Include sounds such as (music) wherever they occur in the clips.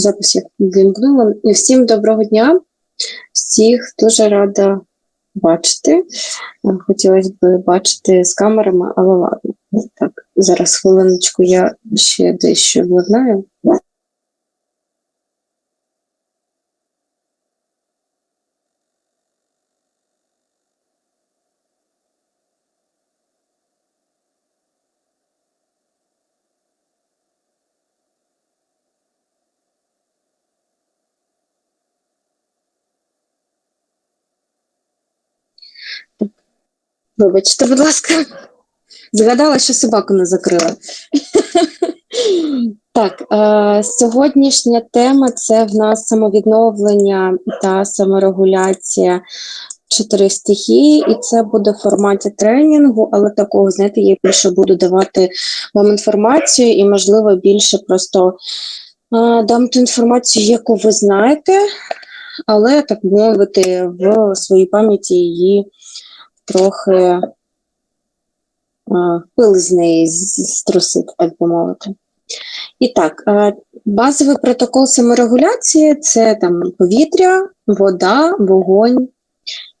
запис я і Всім доброго дня. Всіх дуже рада бачити. Е, Хотілося б бачити з камерами, але ладно. Так, зараз хвилиночку я ще дещо владнаю. Вибачте, будь ласка. Згадала, що собаку не закрила. Так, е, сьогоднішня тема це в нас самовідновлення та саморегуляція чотири стихії, і це буде в форматі тренінгу, але такого, знаєте, я більше буду давати вам інформацію і, можливо, більше просто е, дам ту інформацію, яку ви знаєте, але так мовити, в своїй пам'яті її трохи е, пил з неї струсити, так би мовити. І так, е, базовий протокол саморегуляції це там повітря, вода, вогонь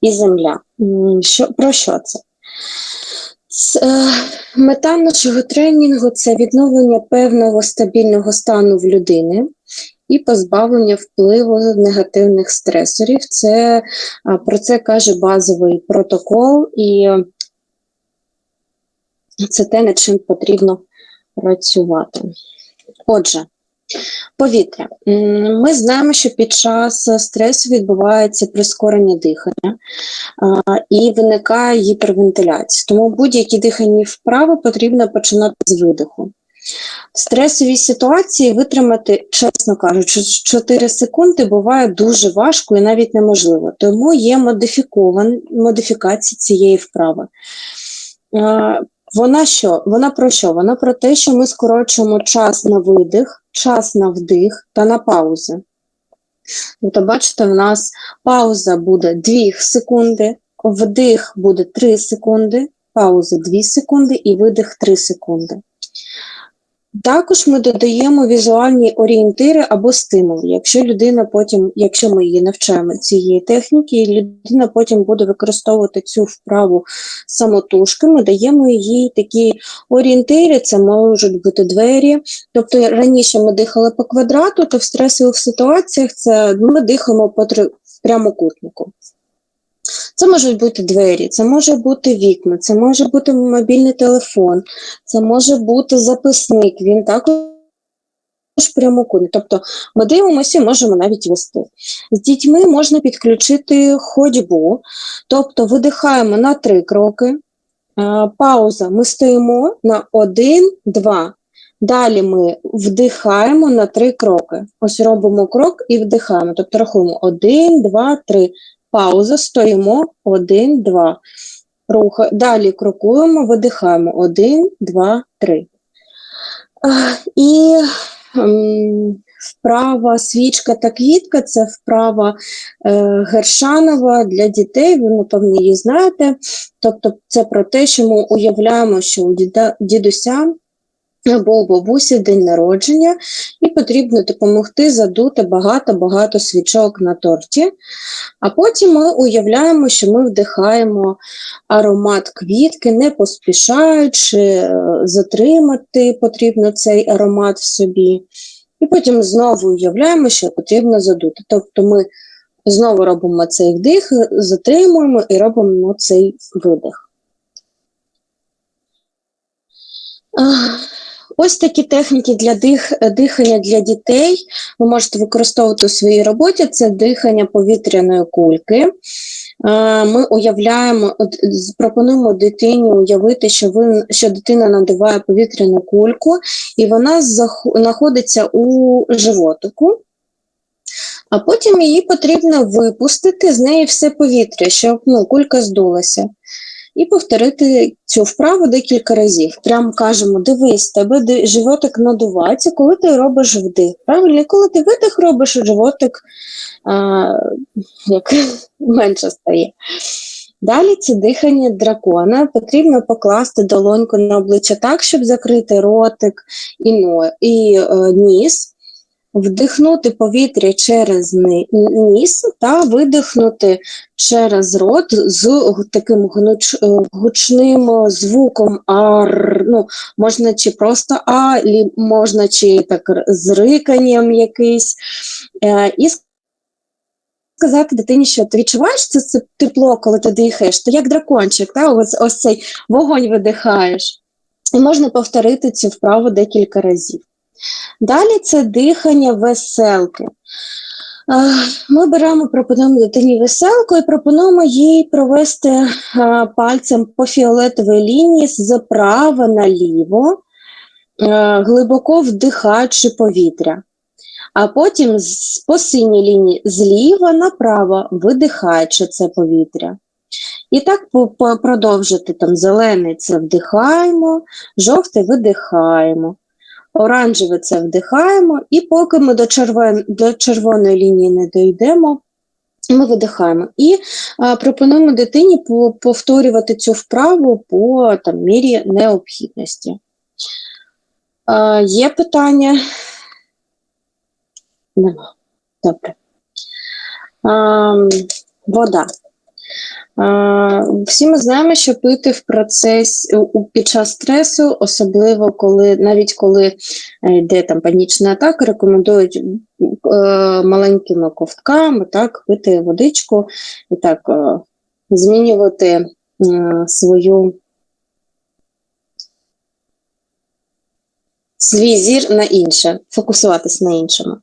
і земля. Що, про що це? Е, Мета нашого тренінгу це відновлення певного стабільного стану в людини і позбавлення впливу негативних стресорів. Це Про це каже базовий протокол, і це те, над чим потрібно працювати. Отже, повітря. Ми знаємо, що під час стресу відбувається прискорення дихання і виникає гіпервентиляція. Тому будь-які дихальні вправи потрібно починати з видиху. В стресовій ситуації витримати, чесно кажучи, 4 секунди буває дуже важко і навіть неможливо. Тому є модифікація цієї вправи. Вона що? Вона про що? Вона про те, що ми скорочуємо час на видих, час на вдих та на паузи. Тобто, бачите, в нас пауза буде 2 секунди, вдих буде 3 секунди, пауза 2 секунди і видих 3 секунди. Також ми додаємо візуальні орієнтири або стимули. Якщо людина потім, якщо ми її навчаємо цієї техніки, людина потім буде використовувати цю вправу самотужки, ми даємо їй такі орієнтири, це можуть бути двері. Тобто раніше ми дихали по квадрату, то в стресових ситуаціях це ми дихаємо по три- прямокутнику. Це можуть бути двері, це може бути вікна, це може бути мобільний телефон, це може бути записник, він також прямокутний. Тобто ми дивимося, і можемо навіть вести. З дітьми можна підключити ходьбу, тобто видихаємо на три кроки, пауза, ми стоїмо на один, два. Далі ми вдихаємо на три кроки. Ось робимо крок і вдихаємо. Тобто рахуємо один, два, три. Пауза, стоїмо, один, два. Руха. Далі крокуємо, видихаємо. Один, два, три. І ем, вправа свічка та квітка це вправа е, Гершанова для дітей. Ви, напевно, її знаєте. Тобто, це про те, що ми уявляємо, що у дідуся або у бабусі день народження, і потрібно допомогти задути багато-багато свічок на торті. А потім ми уявляємо, що ми вдихаємо аромат квітки, не поспішаючи, е, затримати потрібно цей аромат в собі. І потім знову уявляємо, що потрібно задути. Тобто ми знову робимо цей вдих, затримуємо і робимо цей видих. Ось такі техніки для дих, дихання для дітей ви можете використовувати у своїй роботі. Це дихання повітряної кульки. Ми уявляємо, пропонуємо дитині уявити, що, ви, що дитина надуває повітряну кульку, і вона знаходиться у животику. А потім її потрібно випустити з неї все повітря, щоб ну, кулька здулася. І повторити цю вправу декілька разів. Прям кажемо: дивись, тебе животик надувається, коли ти робиш вдих. Правильно, коли ти видих робиш, животик а, як (laughs) менше стає. Далі це дихання дракона. Потрібно покласти долоньку на обличчя так, щоб закрити ротик і, но, і е, ніс. Вдихнути повітря через ніс та видихнути через рот з таким гнуч, е, гучним звуком ар. Ну, можна чи просто а, можна чи так з риканням якийсь. Е, і сказати дитині, що ти відчуваєш це, це тепло, коли ти дихаєш, то як дракончик, та, ось, ось цей вогонь видихаєш. І можна повторити цю вправу декілька разів. Далі це дихання веселки. Ми беремо, пропонуємо дитині веселку і пропонуємо їй провести пальцем по фіолетовій лінії з права наліво, глибоко вдихаючи повітря. А потім по синій лінії зліва направо, видихаючи це повітря. І так продовжити там зелений це вдихаємо, жовтий видихаємо, оранжевий це вдихаємо, і поки ми до, червон, до червоної лінії не дійдемо, ми видихаємо. І а, пропонуємо дитині повторювати цю вправу по там, мірі необхідності. А, є питання? Нема. Добре. А, вода. А, всі ми знаємо, що пити в процесі під час стресу, особливо коли навіть коли е, йде там панічна атака, рекомендують е, маленькими ковтками так, пити водичку і так е, змінювати е, свою свій зір на інше, фокусуватись на іншому.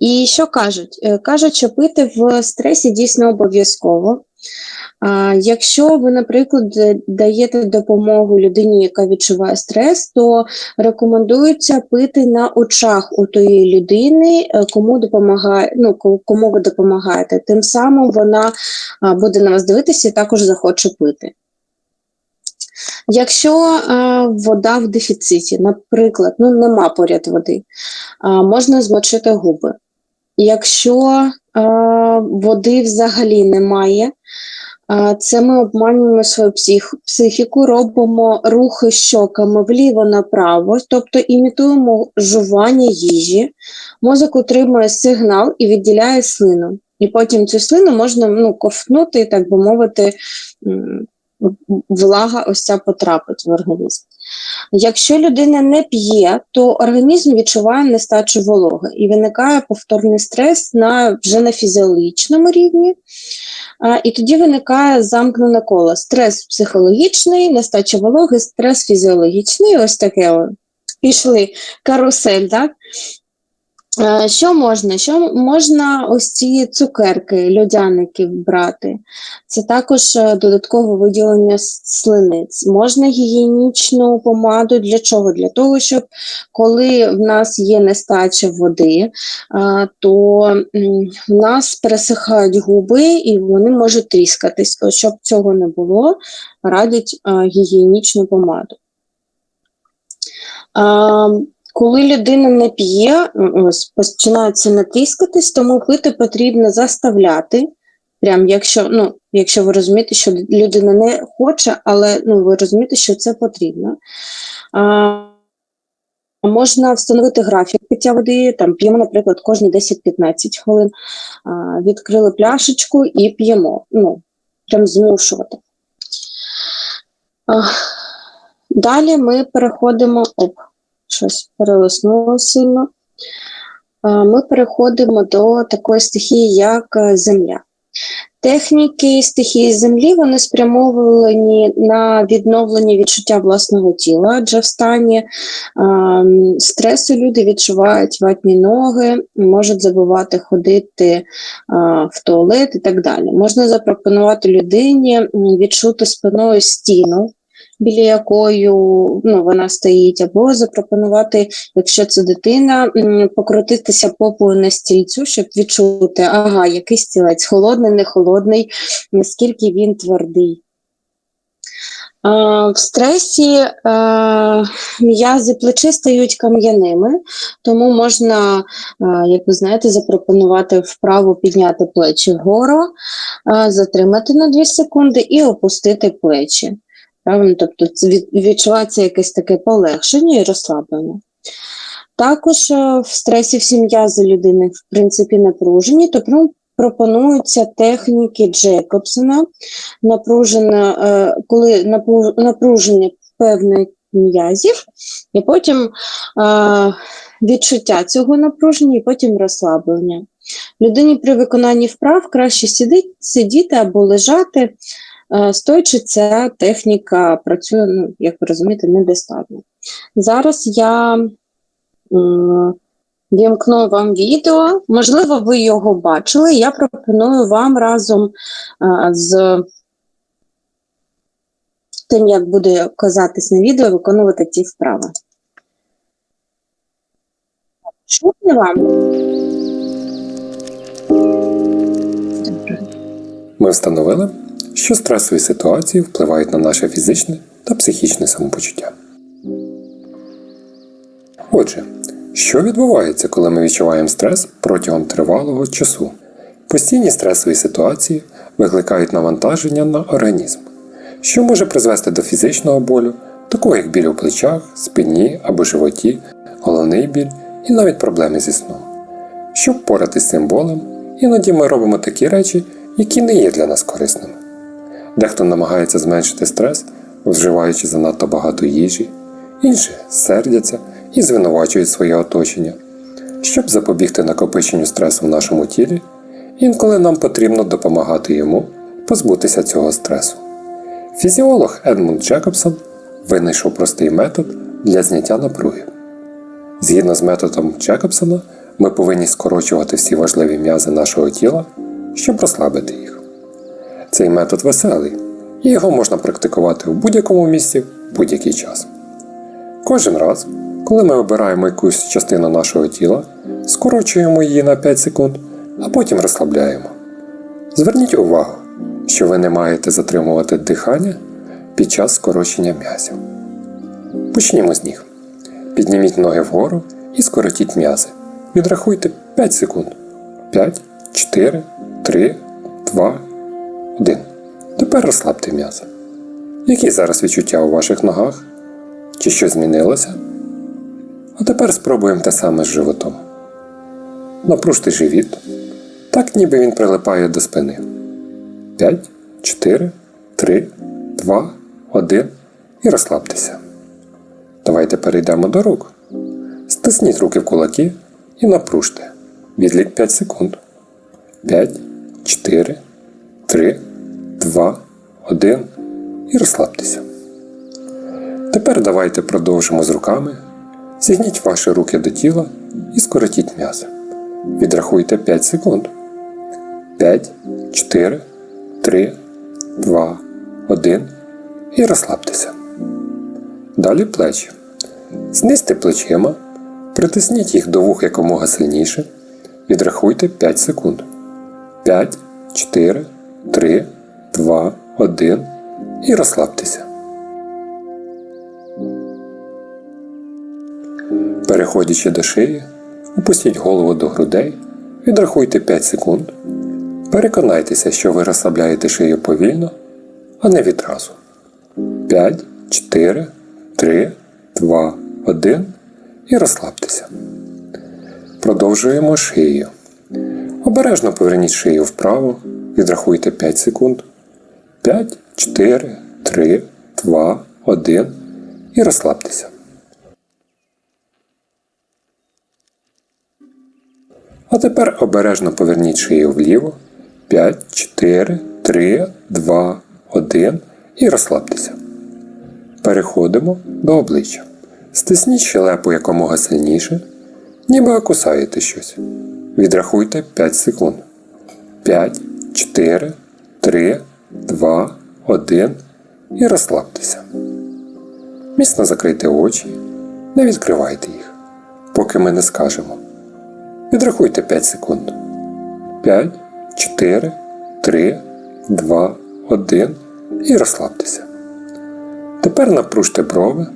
І що кажуть? Е, Кажуть, що пити в стресі дійсно обов'язково. Якщо ви, наприклад, е, даєте допомогу людині, яка відчуває стрес, то рекомендується пити на очах у тої людини, е, кому допомагає, ну, кому ви допомагаєте. Тим самим вона буде на вас дивитися і також захоче пити. Якщо е, вода в дефіциті, наприклад, ну нема поряд води, а, можна змочити губи. Якщо е, води взагалі немає, а, це ми обманюємо свою псих, психіку, робимо рухи щоками вліво-направо, тобто імітуємо жування їжі. Мозок отримує сигнал і відділяє слину. І потім цю слину можна ну, ковтнути, так би мовити, влага ось ця потрапить в організм. Якщо людина не п'є, то організм відчуває нестачу вологи і виникає повторний стрес на, вже на фізіологічному рівні. А, і тоді виникає замкнене коло. Стрес психологічний, нестача вологи, стрес фізіологічний. Ось таке. Пішли карусель, так? Е, Що можна? Що можна ось ці цукерки, льодяники брати? Це також е, додаткове виділення слиниць. Можна гігієнічну помаду. Для чого? Для того, щоб коли в нас є нестача води, то в нас пересихають губи і вони можуть тріскатись. То, щоб цього не було, радять гігієнічну помаду. Коли людина не п'є, починається натріскатись, тому пити потрібно заставляти. Прям якщо, ну, якщо ви розумієте, що людина не хоче, але ну, ви розумієте, що це потрібно. А, можна встановити графік пиття води, там п'ємо, наприклад, кожні 10-15 хвилин. А, відкрили пляшечку і п'ємо. Ну, прям змушувати. А, далі ми переходимо. Оп, щось перелиснуло сильно. Ми переходимо до такої стихії, як е, земля. Техніки стихії землі вони спрямовані на відновлення відчуття власного тіла, адже в стані ем, стресу люди відчувають ватні ноги, можуть забувати ходити е, в туалет і так далі. Можна запропонувати людині відчути спиною стіну, біля якої ну, вона стоїть, або запропонувати, якщо це дитина, покрутитися попою на стільцю, щоб відчути, ага, який стілець, холодний, не холодний, наскільки він твердий. В стресі е, м'язи плечі стають кам'яними, тому можна, е, як ви знаєте, запропонувати вправу підняти плечі вгору, е, затримати на 2 секунди і опустити плечі. Правильно? Тобто відчувається якесь таке полегшення і розслаблення. Також е, в стресі всі м'язи людини в принципі напружені, то про- пропонуються техніки Джекобсона, напружена, е, коли напруження певних м'язів, і потім е, відчуття цього напруження, і потім розслаблення. Людині при виконанні вправ краще сидіти, або лежати, стоячи ця техніка працює, ну, як ви розумієте, недостатньо. Зараз я вімкну вам відео, можливо, ви його бачили. Я пропоную вам разом з тим, як буде казатись на відео, виконувати ці вправи. Чути вам? Ми встановили, що стресові ситуації впливають на наше фізичне та психічне самопочуття. Отже, що відбувається, коли ми відчуваємо стрес протягом тривалого часу? Постійні стресові ситуації викликають навантаження на організм, що може призвести до фізичного болю, такого як біль у плечах, спині або животі, головний біль і навіть проблеми зі сном. Щоб впоратися з цим болем, іноді ми робимо такі речі, які не є для нас корисними. Дехто намагається зменшити стрес, вживаючи занадто багато їжі, інші сердяться і звинувачують своє оточення. Щоб запобігти накопиченню стресу в нашому тілі, інколи нам потрібно допомагати йому позбутися цього стресу. Фізіолог Едмунд Джекобсон винайшов простий метод для зняття напруги. Згідно з методом Джекобсона, ми повинні скорочувати всі важливі м'язи нашого тіла, щоб розслабити їх. Цей метод веселий, і його можна практикувати в будь-якому місці в будь-який час. Кожен раз, коли ми обираємо якусь частину нашого тіла, скорочуємо її на 5 секунд, а потім розслабляємо. Зверніть увагу, що ви не маєте затримувати дихання під час скорочення м'язів. Почнімо з ніг. Підніміть ноги вгору і скоротіть м'язи. Відрахуйте 5 секунд. 5, 4, 3, 2, 1. Тепер розслабте м'язи. Які зараз відчуття у ваших ногах? Чи щось змінилося? А тепер спробуємо те саме з животом. Напружте живіт, так ніби він прилипає до спини. 5, 4, 3, 2, 1 і розслабтеся. Давайте перейдемо до рук. Стисніть руки в кулаки і напружте. Відлік 5 секунд. 5, 4, 3, 2, 1 і розслабтеся. Тепер давайте продовжимо з руками. Зігніть ваші руки до тіла і скоротіть м'язи. Відрахуйте 5 секунд. 5, 4, 3, 2, 1 і розслабтеся. Далі плечі. Знизьте плечима, притисніть їх до вух якомога сильніше. Відрахуйте 5 секунд. 5, 4, 3, 2, 1 і розслабтеся. Переходячи до шиї, опустіть голову до грудей, відрахуйте 5 секунд. Переконайтеся, що ви розслабляєте шию повільно, а не відразу. 5, 4, 3, 2, 1 і розслабтеся. Продовжуємо шию. Обережно поверніть шию вправо, відрахуйте 5 секунд. 5, 4, 3, 2, 1 і розслабтеся. А тепер обережно поверніть шию вліво. 5, 4, 3, 2, 1 і розслабтеся. Переходимо до обличчя. Стисніть щелепу якомога сильніше, ніби кусаєте щось. Відрахуйте 5 секунд. 5, 4, 3, 2, 1 і розслабтеся. Міцно закрийте очі, не відкривайте їх, поки ми не скажемо. Відрахуйте 5 секунд. 5, 4, 3, 2, 1 і розслабтеся. Тепер напружте брови,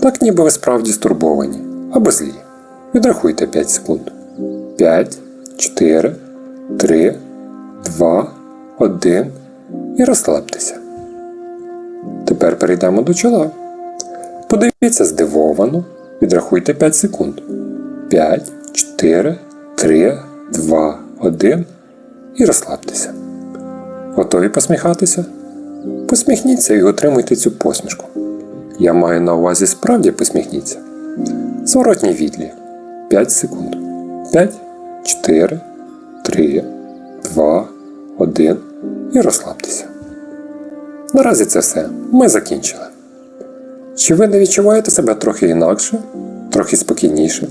так ніби ви справді стурбовані або злі. Відрахуйте 5 секунд. 5, 4, 3, 2, 1 і розслабтеся. Тепер перейдемо до чола. Подивіться здивовано, відрахуйте 5 секунд. 5, 4, 3, 2, 1 і розслабтеся. Готові посміхатися? Посміхніться і отримуйте цю посмішку. Я маю на увазі справді посміхніться. Зворотній відлі. 5 секунд. 5, 4, 3, 2, 1 і розслабтеся. Наразі це все. Ми закінчили. Чи ви не відчуваєте себе трохи інакше, трохи спокійніше?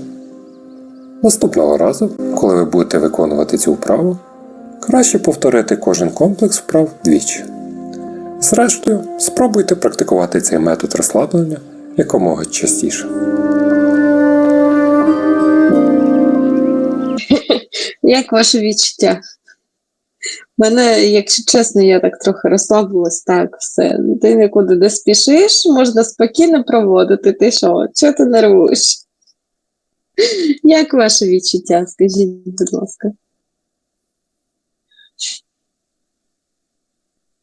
Наступного разу, коли ви будете виконувати цю вправу, краще повторити кожен комплекс вправ двічі. Зрештою, спробуйте практикувати цей метод розслаблення якомога частіше. (laughs) Як ваше відчуття? Мене, якщо чесно, я так трохи розслабилась, так, все. Ти нікуди не спішиш, можна спокійно проводити. Ти що? Чого ти нервуєш? Як ваше відчуття? Скажіть, будь ласка.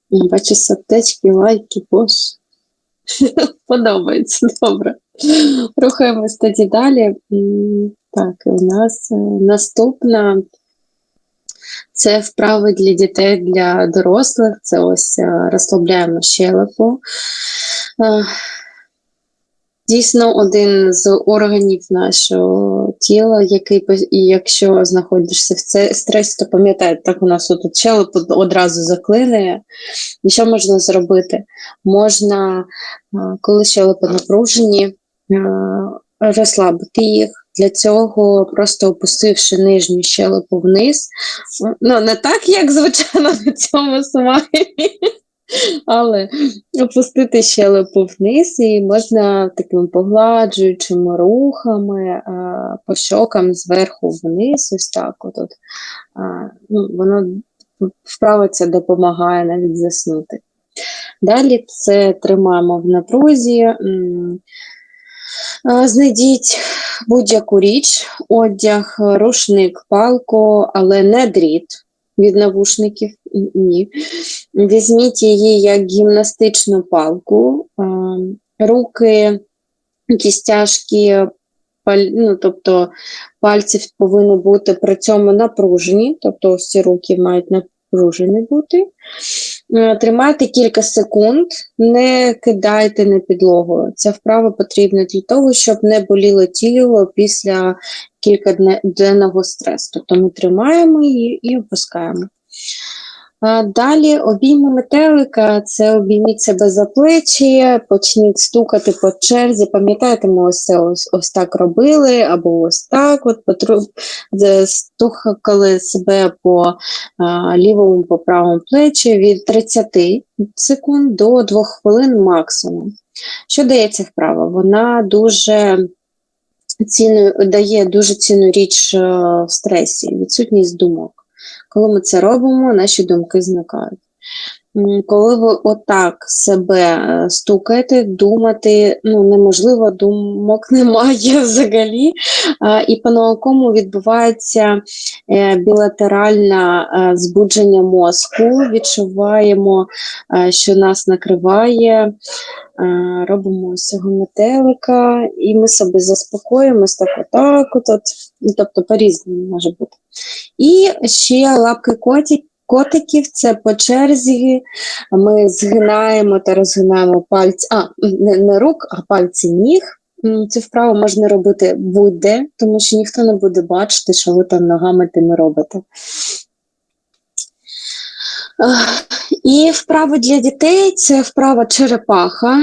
Бачу саптечки, лайки, боже. Подобається, добре. Рухаємось тоді далі. Так, у нас е, наступна це вправи для дітей, для дорослих. Це ось е, розслабляємо щелепу. Е, Дійсно, один з органів нашого тіла, який і якщо знаходишся в стресі, то пам'ятайте, так у нас тут щелепу одразу заклинує. І що можна зробити? Можна, е, коли щелепи напружені, розслабити їх. Для цього просто опустивши нижню щелепу вниз. Ну, не так, як звичайно на цьому слайді, але опустити щелепу вниз і можна такими погладжуючими рухами е, по щокам зверху вниз, ось так. От, от. А, ну, воно вправа ця допомагає навіть заснути. Далі це тримаємо в напрузі. Е, Знайдіть будь-яку річ, одяг, рушник, палку, але не дріт від навушників. Ні. Візьміть її як гімнастичну палку, е, руки, кістяшки, паль, ну, тобто пальці повинні бути при цьому напружені, тобто ось руки мають напружені бути. Е, Тримайте кілька секунд, не кидайте на підлогу. Ця вправа потрібна для того, щоб не боліло тіло після кількаденного стресу. Тобто ми тримаємо її і опускаємо. Далі обійми метелика, це обійміть себе за плечі, почніть стукати по черзі. Пам'ятаєте, ми ось це ось, ось так робили, або ось так, от потру- стукали себе по а, лівому, по правому плечі від 30 секунд до 2 хвилин максимум. Що дає ця вправа? Вона дуже цінну, дає дуже цінну річ е, в стресі, відсутність думок. Коли ми це робимо, наші думки зникають. Коли ви отак себе е, стукаєте, думати ну, неможливо, думок (laughs) немає взагалі. І по-наукому відбувається е, білатеральне збудження мозку. Відчуваємо, е, що нас накриває, робимо цього метелика, і ми себе заспокоїмось так, отак, от, тобто по-різному може бути. І ще лапки коті, котиків це по черзі. Ми згинаємо та розгинаємо пальці, а не, не рук, а пальці ніг. Цю вправу можна робити будь-де, тому що ніхто не буде бачити, що ви там ногами тими робите. І вправа для дітей це вправа черепаха.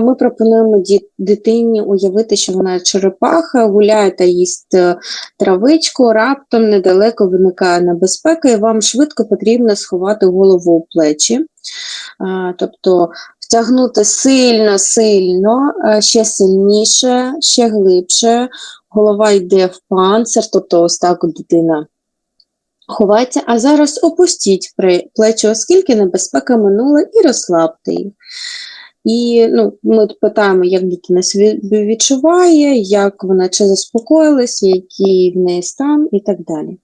Ми пропонуємо дитині уявити, що вона черепаха, гуляє та їсть е, травичку, раптом недалеко виникає небезпека, і вам швидко потрібно сховати голову у плечі. Тобто втягнути сильно, сильно, е, ще сильніше, ще глибше. Голова йде в панцир, тобто ось так дитина ховається. А зараз опустіть плечі, оскільки небезпека минула, і розслабте їх. І ну, ми питаємо, як дитина відчуває, як вона чи заспокоїлась, який в неї стан і так далі.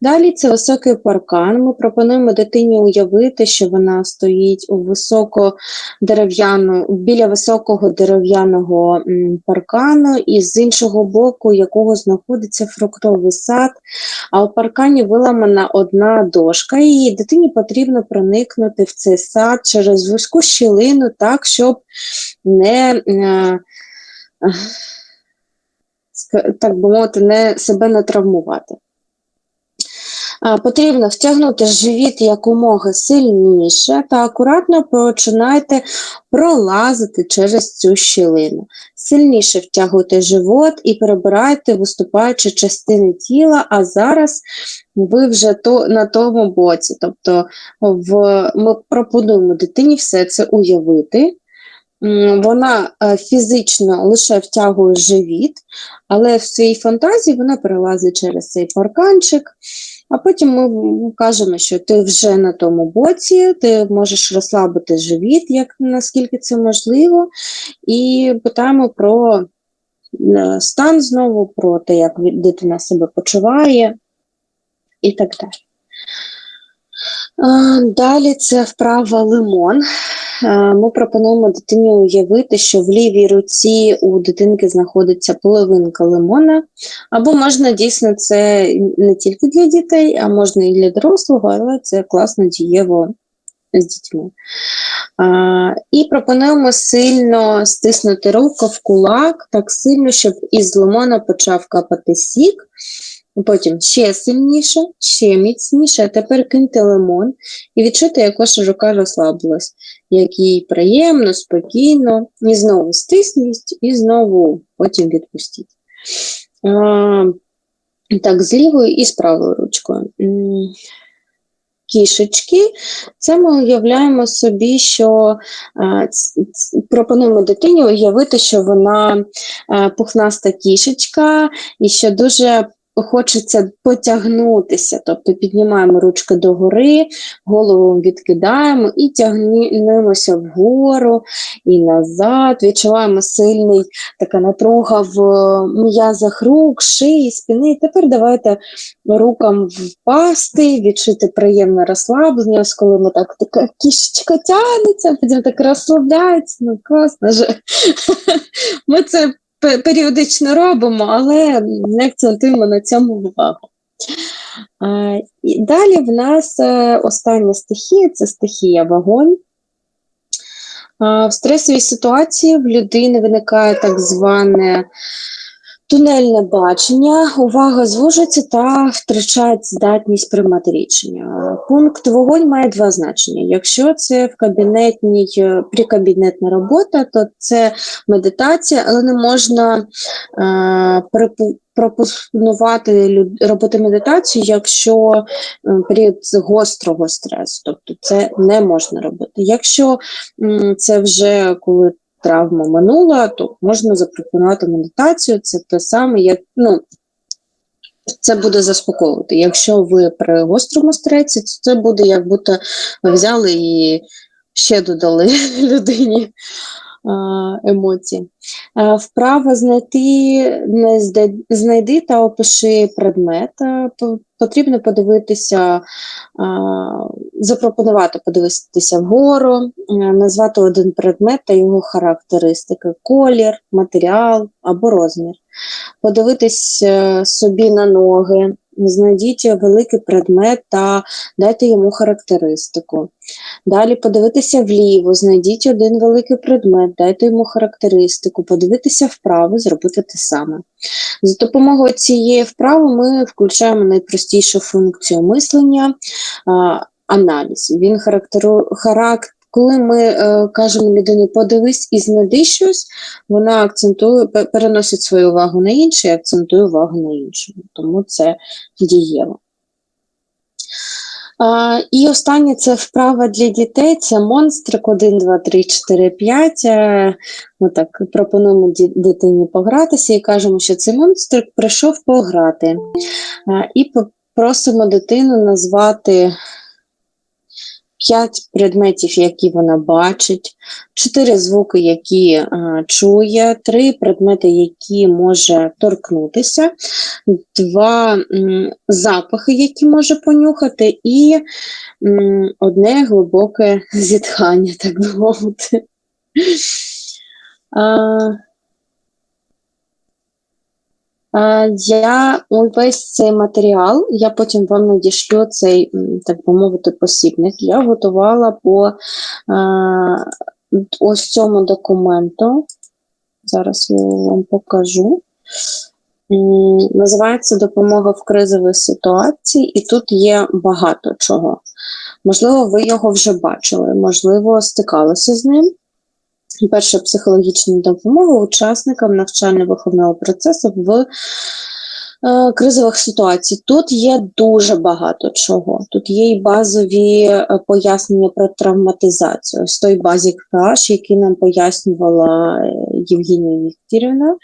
Далі це високий паркан. Ми пропонуємо дитині уявити, що вона стоїть у високо дерев'яну, біля високого дерев'яного паркану, і з іншого боку якого знаходиться фруктовий сад, а у паркані виламана одна дошка, і дитині потрібно проникнути в цей сад через вузьку щілину так, щоб не. Е, так би мовити, не себе не травмувати. А, Потрібно втягнути живіт якомога сильніше та акуратно починайте пролазити через цю щілину. Сильніше втягуйте живот і перебирайте виступаючі частини тіла, а зараз ви вже то, на тому боці. Тобто в, ми пропонуємо дитині все це уявити. Вона е, фізично лише втягує живіт, але в своїй фантазії вона перелазить через цей парканчик. А потім ми кажемо, що ти вже на тому боці, ти можеш розслабити живіт, як наскільки це можливо, і питаємо про е, стан знову, про те, як дитина себе почуває, і так далі. Далі це вправа лимон. Ми пропонуємо дитині уявити, що в лівій руці у дитинки знаходиться половинка лимона, або можна дійсно це не тільки для дітей, а можна і для дорослого, але це класно дієво з дітьми. І пропонуємо сильно стиснути руку в кулак так сильно, щоб із лимона почав капати сік. Потім ще сильніше, ще міцніше, тепер киньте лимон і відчути, як ваша рука розслабилась, як їй приємно, спокійно, і знову стисніть, і знову потім відпустіть. А, так, з лівою і з правою ручкою. Кішечки, це ми уявляємо собі, що е, пропонуємо дитині уявити, що вона е, пухнаста кішечка, і що дуже хочеться потягнутися, тобто піднімаємо ручки догори, голову відкидаємо і тягнемося вгору і назад. Відчуваємо сильний така напруга в м'язах рук, шиї, спини. Тепер давайте рукам впасти, відчути приємне розслаблення, ось коли ми так така кішечка тягнеться, потім так розслабляється. Ну класно же. (laughs) Ми це періодично робимо, але не акцентуємо на цьому увагу. І далі в нас е, остання стихія це стихія вогонь. В стресовій ситуації в людини виникає так зване тунельне бачення, увага звужується та втрачає здатність приймати рішення. Пункт вогонь має два значення. Якщо це в кабінетній е, прикабінетна робота, то це медитація, але не можна е, пропонувати робити медитацію, якщо е, період гострого стресу, тобто це не можна робити. Якщо це вже коли травма минула, то можна запропонувати медитацію. Це те саме, як ну. Це буде заспокоювати. Якщо ви при гострому стресі, то це буде як будто ви взяли і ще додали (laughs) людині а, емоції. А, Вправо знайти, не знайди та опиши предмет. Потрібно подивитися, запропонувати подивитися вгору, назвати один предмет та його характеристики, колір, матеріал або розмір. Подивитись е, собі на ноги, знайдіть великий предмет та дайте йому характеристику. Далі подивитися вліво, знайдіть один великий предмет, дайте йому характеристику, подивитися вправо, зробити те саме. За допомогою цієї вправи ми включаємо найпростішу функцію мислення а, аналіз. Він характеру, харак, коли ми е, кажемо людині подивись і знайди щось, вона акцентує, переносить свою увагу на інше і акцентує увагу на іншому. Тому це дієво. І останнє це вправа для дітей. Це монстрик 1, 2, 3, 4, 5. Е, Ми так пропонуємо дитині погратися і кажемо, що цей монстрик прийшов пограти. І просимо дитину назвати п'ять предметів, які вона бачить, чотири звуки, які е, чує, три предмети, які може торкнутися, два м, запахи, які може понюхати, і м, одне глибоке зітхання, так би мовити. Я увесь цей матеріал, я потім вам надішлю цей, так би мовити, посібник. Я готувала по ось цьому документу. Зараз я вам покажу. Називається Допомога в кризовій ситуації, і тут є багато чого. Можливо, ви його вже бачили, можливо, стикалися з ним. Перша психологічна допомога учасникам навчально-виховного процесу в е, кризових ситуацій. Тут є дуже багато чого. Тут є і базові е, пояснення про травматизацію. з той базі PH, який нам пояснювала е, Євгенія Вікторівна.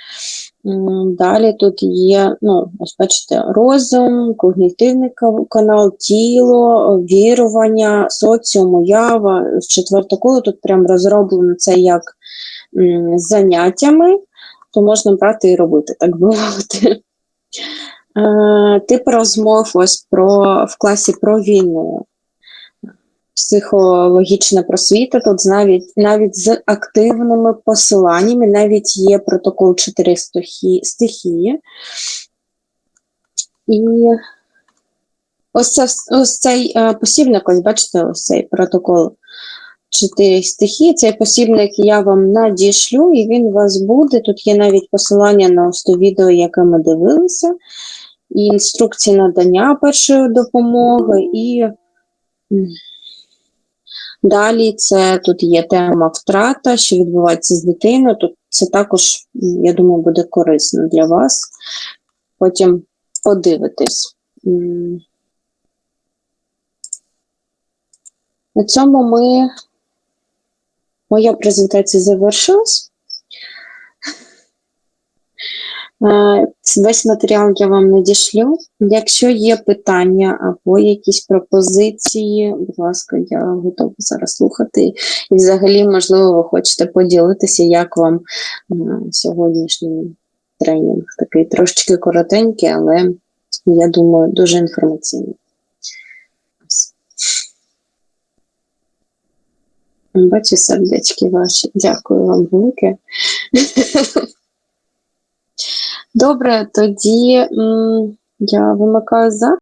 Далі тут є, ну, ось бачите, розум, когнітивний канал, тіло, вірування, соціум, уява. З четверте коло тут прям розроблено це як заняттями, то можна брати і робити, так би (laughs) мовити. Е, Тип розмов ось про в класі про війну. Психологічна просвіта, тут навіть, навіть з активними посиланнями, навіть є протокол 4 стихії. І ось, це, ось цей е, посібник, ось бачите, ось цей протокол 4 стихії. Цей посібник я вам надішлю, і він у вас буде. Тут є навіть посилання на ось то відео, яке ми дивилися, і інструкції надання першої допомоги, і далі це тут є тема втрата, що відбувається з дитиною. Тут це також, я думаю, буде корисно для вас. Потім подивитись. На цьому ми моя презентація завершилась. Е, Весь матеріал я вам надішлю. Якщо є питання або якісь пропозиції, будь ласка, я готова зараз слухати. І взагалі, можливо, ви хочете поділитися, як вам е, сьогоднішній тренінг. Такий трошечки коротенький, але я думаю, дуже інформаційний. Бачу сердечки ваші. Дякую вам велике. (laughs) Добре, тоді я вимикаю за.